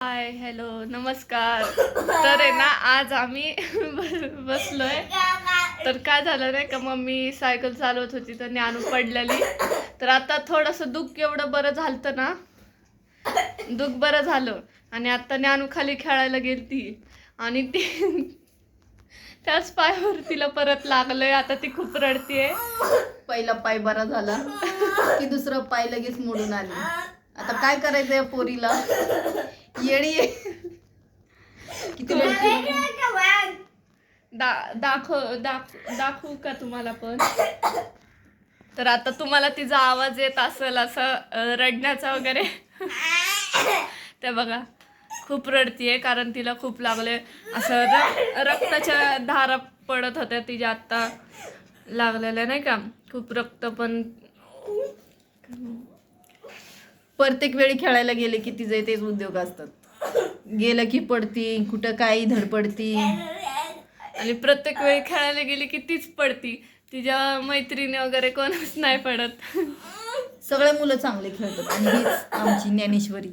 Hi hello नमस्कार. तर आहे ना आज आम्ही बसलोय. तर काय झालं नाही का मम्मी सायकल चालवत होती तर ज्ञानू पडलेली. तर आता थोडंसं दुःख एवढं बरं झालं ना. दुःख बरं झालं. आणि आता ज्ञानू खाली खेळायला गेलती. आणि ती त्याच पायावर तिला परत लागलंय. आता ती खूप रडतीये. पहिला पाय बरा झाला की दुसरा पाय लगेच मोडून आली. आता काय करायचंय पोरीला? येडी आहे. किती. दा दाखव दाख दाखवू का तुम्हाला पण? तर आता तुम्हाला तिचा आवाज येत असेल असं रडण्याचा वगैरे. ते बघा खूप रडतीये कारण तिला खूप लागले. असं र- रक्ताच्या धारा पडत होत्या तिच्या आत्ता लागलेल्या नाही का? खूप रक्त पण. प्रत्येक वेळी खेळायला गेले की तिचे तेच उद्योग असतात. गेलं की पडती कुठं काही धडपडती. आणि प्रत्येक वेळी खेळायला गेली की तीच पडती. तिच्या मैत्रिणी वगैरे कोणच नाही पडत. सगळे मुलं चांगले खेळतात आणि हीच आमची ज्ञानेश्वरी.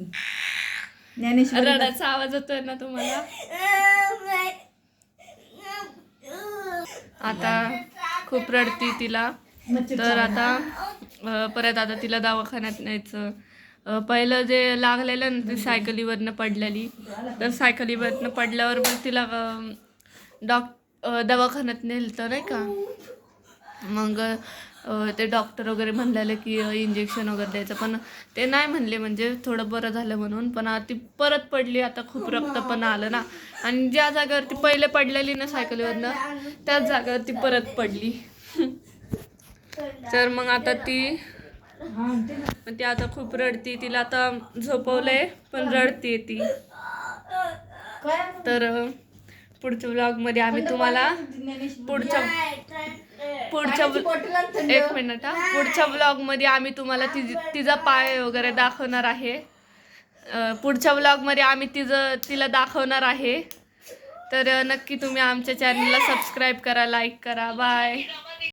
ज्ञानेश्वरी रडाचा आवाज येतोय ना तुम्हाला? आता खूप रडती तिला. तर आता परत आता तिला दवाखान्यात न्यायचं. पहिलं जे लागलेलं ना ती सायकलीवरनं पडलेली. तर सायकलीवरनं पडल्यावर मग तिला डॉक दवाखान्यात नेलं नाही का? मग ते डॉक्टर वगैरे म्हणलेले की इंजेक्शन वगैरे द्यायचं. पण ते नाही म्हणले म्हणजे थोडं बरं झालं म्हणून. पण आता ती परत पडली. आता खूप रक्त पण आलं ना. आणि ज्या जागेवरती पहिले पडलेली ना सायकलीवरनं त्याच जागेवरती परत पडली. तर मग आता ती ती आता खूप रडती तिला आता झोपवलंय पण रडतीये ती. तर पुढच्या ब्लॉगमध्ये आम्ही तुम्हाला पुढच्या पुढच्या एक मिनिट हा. पुढच्या ब्लॉगमध्ये आम्ही तुम्हाला तिज तिचा पाय वगैरे दाखवणार आहे. पुढच्या ब्लॉगमध्ये आम्ही तिचं तिला दाखवणार आहे. तर नक्की तुम्ही आमच्या चॅनलला सबस्क्राईब करा लाईक करा. बाय